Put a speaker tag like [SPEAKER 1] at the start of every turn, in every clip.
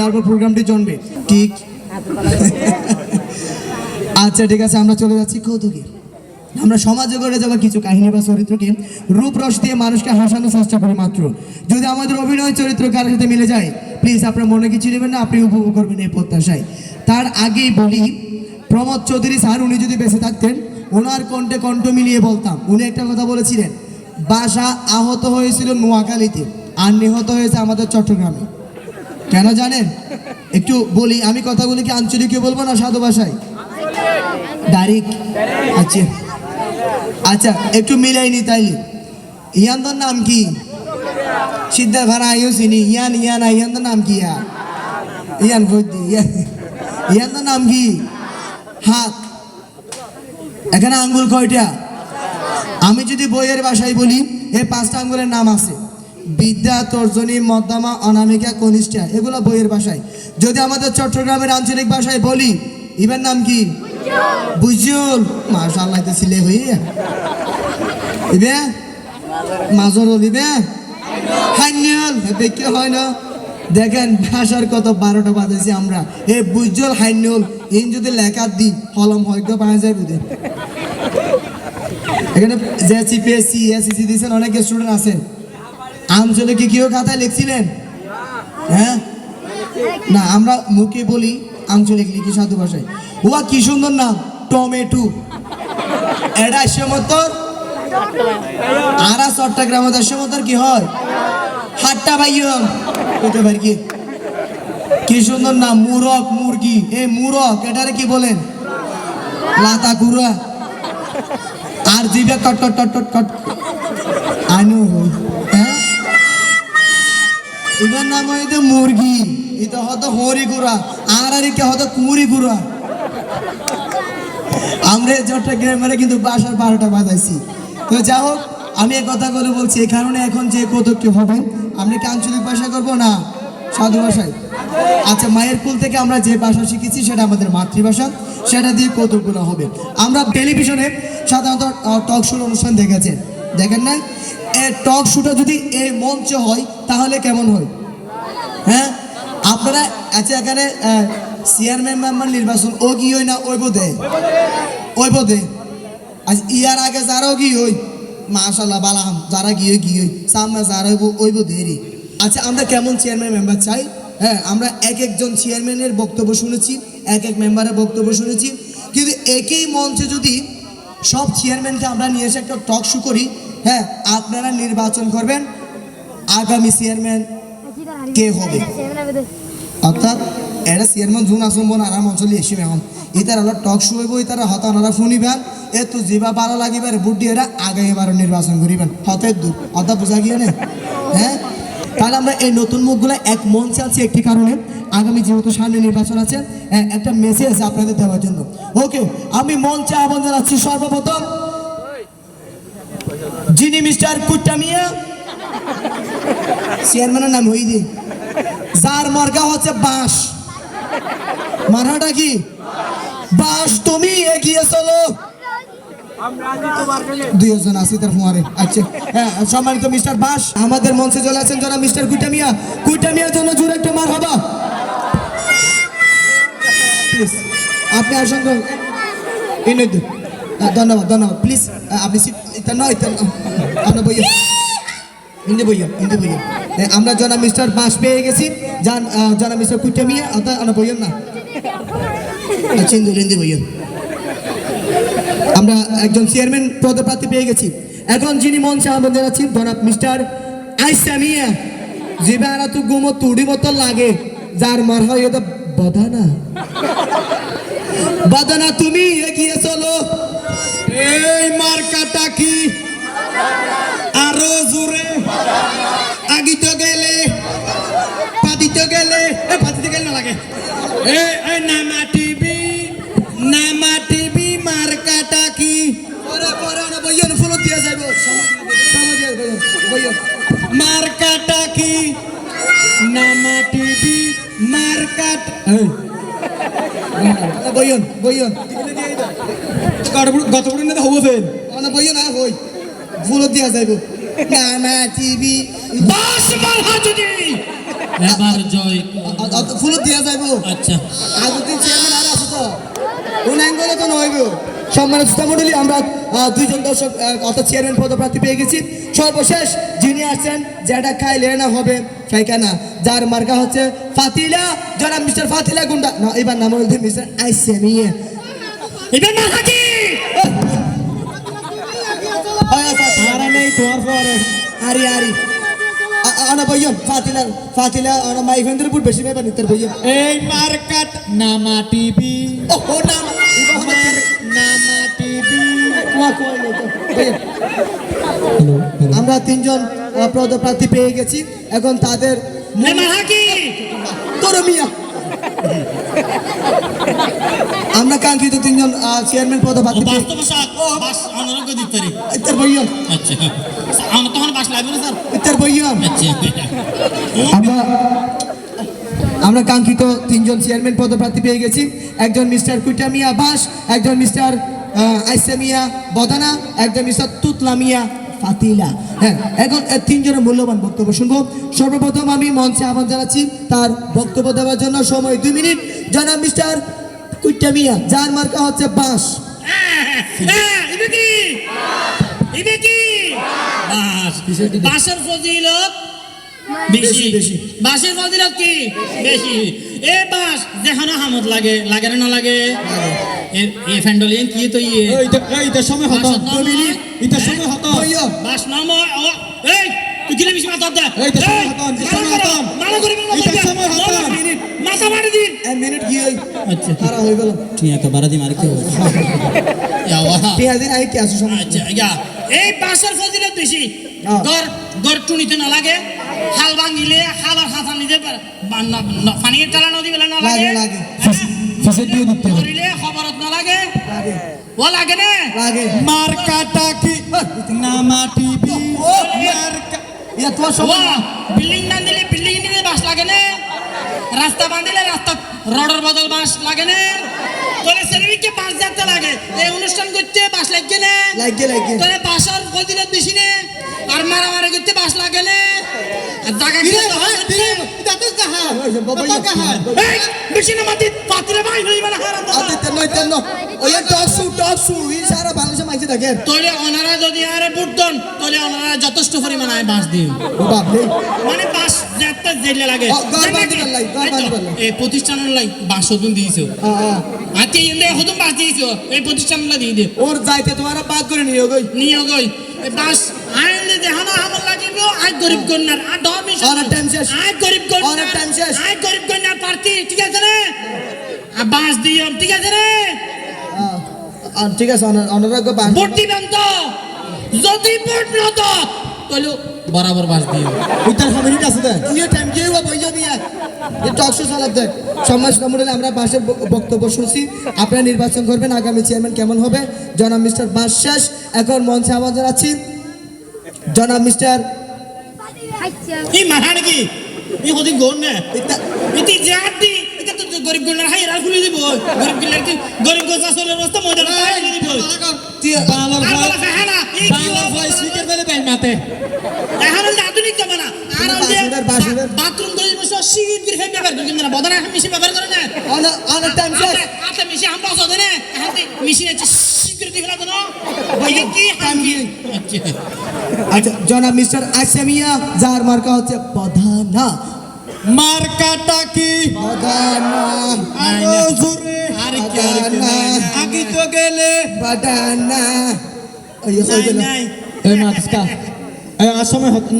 [SPEAKER 1] তারপর প্রোগ্রামটি জমবে ঠিক আচ্ছা ঠিক আছে, আমরা চলে যাচ্ছি কৌতুকে। আমরা সমাজে গড়ে যাওয়া কিছু কাহিনী বা চরিত্রকে রূপরস দিয়ে মানুষকে হাসানোর চেষ্টা করি মাত্র। যদি আমাদের অভিনয় চরিত্র কারোর সাথে মিলে যায় প্লিজ আপনার মনে কিছু নেবেন না, আপনি উপভোগ করবেন এই প্রত্যাশায়। তার আগেই বলি, প্রমোদ চৌধুরী স্যার, উনি যদি বেঁচে থাকতেন ওনার কণ্ঠে কণ্ঠ মিলিয়ে বলতাম। উনি একটা কথা বলেছিলেন, বাসা আহত হয়েছিল নোয়াখালীতে আর নিহত হয়েছে আমাদের চট্টগ্রামে। কেন জানেন? একটু বলি, আমি কথাগুলি কি আঞ্চলিকে বলব না সাধু ভাষায়? ডাইরেক্ট আচ্ছা। আচ্ছা একটু মিলাইনি তাইলে। ইয়ানদের নাম কি? সিদ্ধা ভাড়া আইও চিনি ইয়ান ইয়ান ইয়ানদের নাম কি? ইয়া ইয়ান ইয়ান, ইয়ানদের নাম কি? হাত। এখানে আঙ্গুল কয়টা? আমি যদি বইয়ের ভাষায় বলি এই পাঁচটা আঙ্গুলের নাম আছে। বিদ্যা, তর্জনী মধ্যমা অনামিকা, কনিষ্ঠা, এগুলো বইয়ের ভাষায়। যদি আমাদের চট্টগ্রামের আঞ্চলিক ভাষায় বলি, ইবের নাম কি? বুঝুল মাশাআল্লাহ তো ছিলে হই ইবে? মাজর ইবে? হাইনিয়াল। দেখে হয় না? দেখেন, ভাষার কত বারোটা বাজাইছি আমরা। এ বুঝল হাইনিয়াল ইন যদি লেখা দি হলম হয়তো পাওয়া যায় বুঝে। এখানে যে সিপিএসসি এসএসসি দিয়েছেন অনেক স্টুডেন্ট আছেন কি কেউ খাতায় লিখছিলেন? হ্যাঁ? না, আমরা মুখে বলি আঞ্চলিক লিখি সাধু ভাষায়। ওয়া কি সুন্দর নাম, টমেটো। এটা সমতর আরা চট্টগ্রাম সমতর কি হয়? হাট্টা ভাইয়ম কইতে পারি কি? কি সুন্দর নাম মুরক মুরগি। এ মুরক এটারে কি বলেন? লাতা কুড়া আর জিবে কট কট কট কট কট। আনু। হ্যাঁ? এটার নাম হয়তো মুরগি। এটা হতো হরি গুড়া। আর আর কে হয়তো কুড়ি গুড়া। আমরা চট্টগ্রামে কিন্তু বাসার বারোটা বাজাইছি। তো যা হোক আমি এই কথাগুলো বলছি, এই কারণে এখন যে কৌতুকটি হবে, আমরা কি আঞ্চলিক ভাষা করব না সাধু ভাষায়? আচ্ছা মায়ের কুল থেকে আমরা যে ভাষা শিখেছি সেটা আমাদের মাতৃভাষা, সেটা দিয়ে কৌতুকগুলো হবে। আমরা টেলিভিশনে সাধারণত টক শোর অনুষ্ঠান দেখেছেন। দেখেন না এ টক শোটা যদি এই মঞ্চ হয়, তাহলে কেমন হয়? হ্যাঁ? আপনারা আচ্ছা এখানে চেয়ারম্যান মেম্বার নির্বাচন, ও কি হয় না ওই বোধে ওই বোধে আজ ইয়ার আগে যারাও কি হই মাশাল্লাহ বালাম যারা গিয়ে গিয়ে, সামনে যারা হইব ওই বোধে আচ্ছা আমরা কেমন চেয়ারম্যান মেম্বার চাই? হ্যাঁ আমরা এক একজন চেয়ারম্যানের বক্তব্য শুনেছি, এক এক মেম্বারের বক্তব্য শুনেছি। কিন্তু একই মঞ্চে যদি সব চেয়ারম্যানকে আমরা নিয়ে এসে একটা টক শো করি হ্যাঁ আপনারা নির্বাচন করবেন, আগামী চেয়ারম্যান কে হবে? অর্থাৎ এটা চেয়ারম্যান জুন আসুন বোন আরাম অঞ্চলে এসে ইতার হলো টক শো হইব, ইতার হতা ওনারা শুনিবেন। এ তো যেবা ভালো লাগিবার বুট দিয়ে এরা আগে এবার নির্বাচন করিবেন। হতের দূর অর্থাৎ বোঝা গিয়ে হ্যাঁ? তাহলে আমরা এই নতুন মুখগুলো এক মঞ্চে আছি একটি কারণে। আগামী যেহেতু সামনে নির্বাচন আছে এ- একটা মেসেজ আপনাদের দেওয়ার জন্য। ওকে, আমি মঞ্চে আহ্বান জানাচ্ছি সর্বপ্রথম। যিনি মিস্টার কুট্টামিয়া চেয়ারম্যানের নাম হই দি যার মর্গা হচ্ছে বাঁশ। মারাটা কি? বাঁশ তুমি এগিয়ে চলো। আচ্ছা হ্যাঁ মিস্টার বাস, আমাদের মঞ্চে চলে মিস্টার কুইটামিয়া। কুইটামিয়ার জন্য মার আপনি ইনদ ধন্যবাদ ধন্যবাদ। প্লিজ এটা আপনার আমরা জনা মিস্টার বাস পেয়ে গেছি জান জনা মিস্টার কুইটামিয়া আমরা না। হিন্দি আমরা একজন চেয়ারম্যান পদপ্রার্থী পেয়ে গেছি। এখন যিনি মঞ্চে আহ্বান জানাচ্ছি জনাব মিস্টার আইসামিয়া বেড়া তো গুমো তুড়ি মতো লাগে, যার মার হয় এটা বদানা। বদানা, তুমি এগিয়ে চলো।
[SPEAKER 2] এই মার্কাটা কি? আরও জোরে। আগিতে গেলে, পাতিতে গেলে পাতিতে গেলে না লাগে। এ এ নামা মার্কাট এই
[SPEAKER 1] বইয়ন বইয়ন।
[SPEAKER 2] গত বড় না হব ফেল
[SPEAKER 1] না না হই। ফুল দিয়া যাইব। নানা টিভি।
[SPEAKER 2] বাস মারহা যদি এবার জয় কর।
[SPEAKER 1] ফুল দিয়া যাইব।
[SPEAKER 2] আচ্ছা।
[SPEAKER 1] আগুতিন চেয়ারম্যান আর আছে তো। কোন অ্যাঙ্গলে তো নইব সম্মানিত শ্রোতামণ্ডলী আমরা দুইজন দর্শক অর্থাৎ চেয়ারম্যান পদপ্রার্থী পেয়ে গেছি। সর্বশেষ যিনি আসছেন যেটা খাই লেনা হবে ফাইকানা যার মার্কা হচ্ছে ফাতিলা যারা মিস্টার ফাতিলা গুন্ডা। না এবার নাম হচ্ছে মিস্টার আইসেমিয়ে।
[SPEAKER 2] এবার মারহা কি
[SPEAKER 1] আরে নেই তোমার পরে। আরে আরে। আনা বইয়ন ফাতিলা ফাতিলা আনা মাই ফেন্দ্র পুট বেশি
[SPEAKER 2] এই মার্কাট নামা টিভি।
[SPEAKER 1] ও ও আমরা তিনজন আহ, পদপ্রার্থী পেয়ে গেছি। এখন তাদের আমরা কাঙ্ক্ষিত তিনজন চেয়ারম্যান পদপ্রার্থী পেয়ে
[SPEAKER 2] বাস্তব সাত বাস অনারোগ্য দিতে পারি
[SPEAKER 1] ইত্তর বইয়ন।
[SPEAKER 2] আচ্ছা। আমার তখন বাস লাগবে না স্যার।
[SPEAKER 1] ইত্তর বইয়ন।
[SPEAKER 2] আচ্ছা।
[SPEAKER 1] আমরা আমরা কাঙ্ক্ষিত তিনজন চেয়ারম্যান পদপ্রার্থী পেয়ে গেছি। একজন মিস্টার কুইটামিয়া বাস একজন মিস্টার আইসেমিয়া বদানা মিস্টার তুতলামিয়া ফাতিলা হ্যাঁ এখন তিনজনের মূল্যবান বক্তব্য শুনব সর্বপ্রথম আমি মঞ্চে আহ্বান জানাচ্ছি তার বক্তব্য দেওয়ার জন্য সময় দুই মিনিট জানাব মিস্টার কুইটামিয়া যার মার্কা হচ্ছে বাস
[SPEAKER 2] বাসের ফজিলত বেশি
[SPEAKER 1] বেশি।
[SPEAKER 2] ফজিলত কি? বেশি। এ বাস যেখানে হামত লাগে লাগে না লাগে? এ- এ কি তো ইয়ে?
[SPEAKER 3] সময় হতো।
[SPEAKER 2] বাসের নাম নয়?
[SPEAKER 3] এটা সময় হতো।
[SPEAKER 1] বইয়া
[SPEAKER 2] নাম এই তুই কিলে বেশি মাথা দে?
[SPEAKER 3] এই সময়
[SPEAKER 2] মানা। মানা করি মানা। মিনিট, মাথা মারি দিন।
[SPEAKER 1] এক মিনিট গিয়ে
[SPEAKER 2] আচ্ছা।
[SPEAKER 1] খারাপ হয়ে গেল।
[SPEAKER 2] তুই একটা বাড়া দি মারি কি
[SPEAKER 1] পেঁয়াজ দিন আই কি আসো সময়?
[SPEAKER 2] আচ্ছা এই বাসের ফজিলত বেশি।
[SPEAKER 1] হ্যাঁ।
[SPEAKER 2] গর গর টুনিতে না লাগে? হাল ভাঙিলে হালার হাতা নিতে পারে বা- ন- ন- পানির টালা নদী বেলা না লাগে
[SPEAKER 1] লাগে, লাগে।
[SPEAKER 2] করিলে খবরত না লাগে
[SPEAKER 1] লাগে।
[SPEAKER 2] ও লাগে না?
[SPEAKER 1] লাগে।
[SPEAKER 3] মার্কাটা কি? নামা টিভি মার্কা
[SPEAKER 1] ইয়া তোমার
[SPEAKER 2] ও
[SPEAKER 1] সময়
[SPEAKER 2] বিল্ডিং না দিলে বিল্ডিং নিতে বাস লাগে না? রাস্তা বাঁধিলে রাস্তা রডের বদল বাস লাগে না? তোরে সেরবিকে বাস যাতে লাগে। এই অনুষ্ঠান করতে বাস লাগবে না?
[SPEAKER 1] লাগে লাগে।
[SPEAKER 2] তোরে বাসার ফজিলত বেশি নে? আর মারামারি করতে বাস লাগে না? জায়গা কিনে তো না।
[SPEAKER 1] বাবা
[SPEAKER 2] এই, বেশি না মাতি পাতিলে ভাই হইবে না হারাম
[SPEAKER 1] আতে তেন তেন ওই টক সু ই সারা বাংলাদেশে মাইছে থাকে।
[SPEAKER 2] তোলে ওনারা যদি আরে বুটদন তোলে ওনারা যথেষ্ট পরিমাণে আয় বাস দিন।
[SPEAKER 1] ও বাপ রে
[SPEAKER 2] মানে বাস যাতে জেলে লাগে। এই প্রতিষ্ঠানের লাই বাস হতুন দিয়েছ। আতে ইন্দে হতুন বাস দিয়েছ এই প্রতিষ্ঠানের দিয়ে দে।
[SPEAKER 1] ওর যাইতে তোমার বাদ করে
[SPEAKER 2] নিয়োগ এই বাস গরিব কন্যার আর মিশন।
[SPEAKER 1] অনেক time শেষ।
[SPEAKER 2] আই গরিব
[SPEAKER 1] অনেক time শেষ।
[SPEAKER 2] আই গরিব কন্যার প্রার্থী ঠিক আছে রে? আর বাস দিও ঠিক আছে রে?
[SPEAKER 1] ঠিক আছে অনার অনারাগ্য বান
[SPEAKER 2] ভোট দিবেন তো যদি ভোট না তো তাহলে বরাবর বাস দিও।
[SPEAKER 3] ওইটার মিনিট আছে দেখ।
[SPEAKER 1] ইয়ে টাইম কি হইব বইয়া মিয়া এই টক শো চালাতে দেখ। সমাজ সম্মেলনে আমরা বাসের বক্তব্য শুনছি। আপনারা নির্বাচন করবেন আগামী চেয়ারম্যান কেমন হবে? জনাব মিস্টার বাস শেষ। এখন মঞ্চে আহ্বান জানাচ্ছি। জনাব মিস্টার
[SPEAKER 2] এই মাথা নাকি? এই হদিন গোন না।
[SPEAKER 1] ইতা-
[SPEAKER 2] ইতি জাতি এটা তো গরিব কন্যার হাই রাখ খুলে দিব। গরিব কন্যার কি গরিব রাস্তা ময়দান দিব।
[SPEAKER 3] বাংলার
[SPEAKER 2] কি
[SPEAKER 3] বাংলার স্পিকার দেয় মাতে।
[SPEAKER 2] এখন আধুনিক জমানা আর। বাথরুম করে বসে সিগিট করে ফেলে ব্যবহার করে না। বদনা মিশি ব্যবহার করে না।
[SPEAKER 1] অনার অনার টাইম
[SPEAKER 2] আমরা আছে আচ্ছা
[SPEAKER 1] জনাব মিস্টার আসামিয়া যার মার্কা হচ্ছে
[SPEAKER 3] মার্কাটা কি? আর আগে তো গেলে। এই এই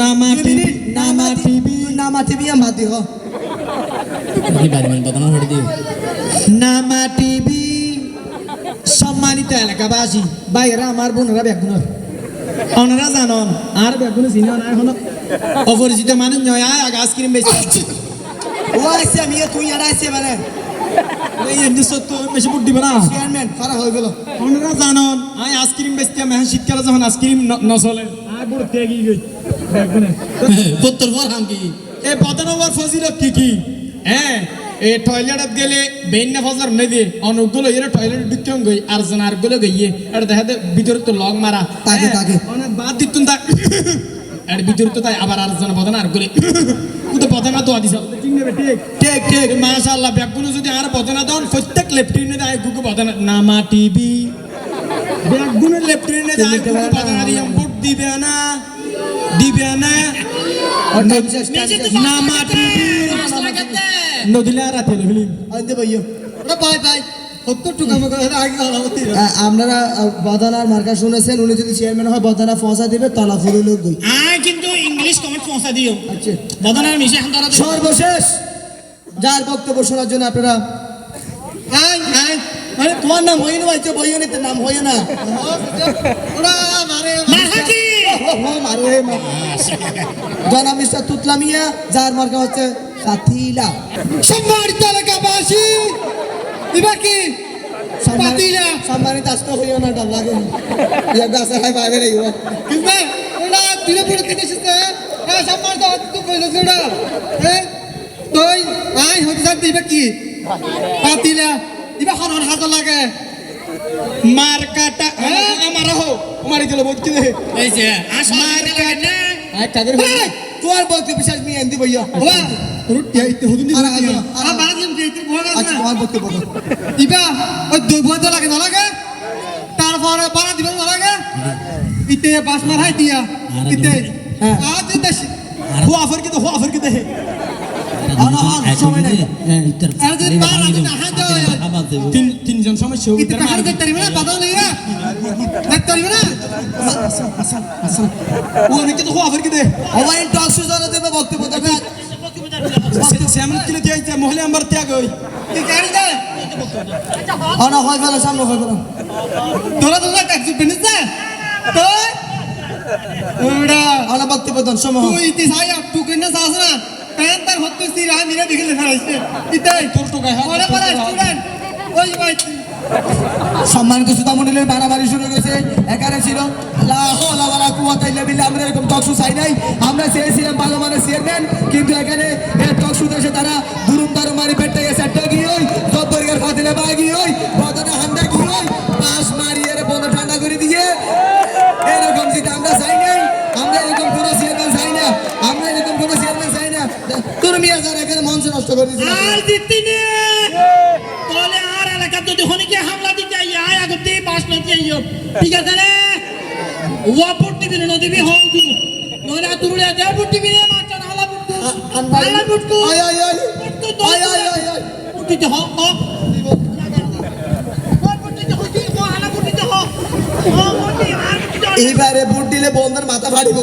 [SPEAKER 3] নামা টিভি নামা টিভি
[SPEAKER 1] নামা টিভি। মাতি হ
[SPEAKER 2] কি বাড়ি মানে বদনা হড় দিও।
[SPEAKER 3] নামা টিভি। সম্মানিত এলাকাবাসী
[SPEAKER 1] বাইরা আমার বোনেরা বেগুনের
[SPEAKER 3] ওনারা জানন আর বেগুন চিনেন আর হন অপরিচিত মানুষ নয় আয় আগে আইসক্রিম বেশি
[SPEAKER 1] ও আসামিয়া তুই আর আইসে
[SPEAKER 3] মেহন শীতকালে যখন আইসক্রিম নচলে।
[SPEAKER 2] পর হামকি
[SPEAKER 3] এই বদনবর ফজিলত কি কি? হ্যাঁ এই টয়লেটত গেলে বেইন ফজর নে দিয়ে অনেকগুলো এর টয়লেট ঢুকিয়ে গই আর জন আরগুলো গইয়ে আর দেখা দে ভিতরে তো লং মারা।
[SPEAKER 1] তাকে,
[SPEAKER 3] হ্যাঁ,
[SPEAKER 1] তাকে।
[SPEAKER 3] অনেক বাদ দিতুন তা আর ভিতরে তো তাই আবার আর জন বদনা আর গুলে। তো বদনা দোয়া দিছ ঠিক ঠিক। মাশাআল্লাহ ব্যাগগুলো যদি আর বদনা দাও প্রত্যেক লেফটিনে দেয় গুগু বদনা। নামা টিভি। ব্যাগগুলো লেফটিনে
[SPEAKER 1] দিতে
[SPEAKER 3] গুগু
[SPEAKER 1] না।
[SPEAKER 3] বদনা দিয়ে ভোট দিবে না দিবে না।
[SPEAKER 1] অন্য বিশেষ
[SPEAKER 2] তো।
[SPEAKER 3] নদিলে রাতে
[SPEAKER 1] আনতে
[SPEAKER 3] ওটা পাই পাই
[SPEAKER 1] আপনারা বদানার মার্কা শুনেছেন উনি যদি চেয়ারম্যান হয় বদানা ফসা দিবে তলা ফুলে লোক
[SPEAKER 2] আয় কিন্তু ইংলিশ কমেন্ট পৌঁছা দিও।
[SPEAKER 1] আচ্ছা।
[SPEAKER 2] বদনার মিশে
[SPEAKER 1] সর্বশেষ যার বক্তব্য শোনার জন্য আপনারা আই আই তোমার নাম হইনি ভাই বইও নিতে নাম হইও না
[SPEAKER 3] ওরা মারে
[SPEAKER 1] মারো। হে মা জনাব মিস্টার তুতলামিয়া যার মার্কা হচ্ছে সাথিলা।
[SPEAKER 3] সম্মানিত এলাকাবাসী এবার কি? পাতিলা।
[SPEAKER 1] সম্মানিত আসতে হইও না ডাল লাগে ইয়া গাছে হাই বাইরে রে ইয়া
[SPEAKER 3] কিন্তু ওরা দিনে পড়ে দিতে এসেছে। হ্যাঁ সম্মানিত তো কইছে ওরা। হ্যাঁ তুই আই হতে যাক দিবে কি? পাতিলা হন হন হাত লাগে। মার কাটা হ্যাঁ আমার হো মারি দিল বহুত
[SPEAKER 2] এই যে আসল না
[SPEAKER 3] আই
[SPEAKER 1] তোমার বক্তব্য বিশ্বাস নিয়ে এনদি বইয়া
[SPEAKER 3] ওবা রুটি আইতে হুদিন দিছে
[SPEAKER 1] আরে, আরে,
[SPEAKER 3] আ বাজিম যে ইতে ভোগ
[SPEAKER 1] তোমার বক্তব্য দাও।
[SPEAKER 3] ইবা ওই দুই বইতে লাগে না লাগে তারপরে তিন তিনজন সমস্যা ইতে বাহার দেখতে পারিবে না পাতাও নেই না দেখতে পারিবে না ও নাকি তো হুয়া ফরকি দে
[SPEAKER 1] অবাইন টক সুজানো দেবে বক্তব্য দেবে
[SPEAKER 3] শ্যামল কিলে দিয়েছে মহলে আমার ত্যাগ হই তুই গাড়ি দে
[SPEAKER 1] অনা হয় ফেলো সামনে হয় ফেলো
[SPEAKER 3] তোরা তোরা কাকু বেনিছে তো ওড়া
[SPEAKER 1] অনা বক্তব্য দেন সময়
[SPEAKER 3] তুই ইতি সাই আপ টু কইনা সাস না প্যান তার হচ্ছে সি রা ফেলাইছে ইতে তোর তো গায় ওরে পারা স্টুডেন্ট ওই কিছু
[SPEAKER 1] তো সুতামণ্ডলের বাড়াবাড়ি শুরু হয়েছে এখানে ছিল আমরা এরকম টক শো চাই নাই। আমরা চেয়েছিলাম ভালো মানে চেয়ারম্যান, কিন্তু এখানে এই
[SPEAKER 2] ঠিক আছে রে? ওয়া পড়তে বিলে নদী বি হও তু নরে তুরুলে দে পড়তে বিলে মাছটা নালা পড়তু নালা পড়তু
[SPEAKER 1] আয় আয় আয়।
[SPEAKER 2] পড়তু তো
[SPEAKER 1] আয় আয় আয় আয়।
[SPEAKER 2] পড়তে হ। হ
[SPEAKER 1] এইবারে বুট দিলে বন্ধের মাথা ফাড়িব।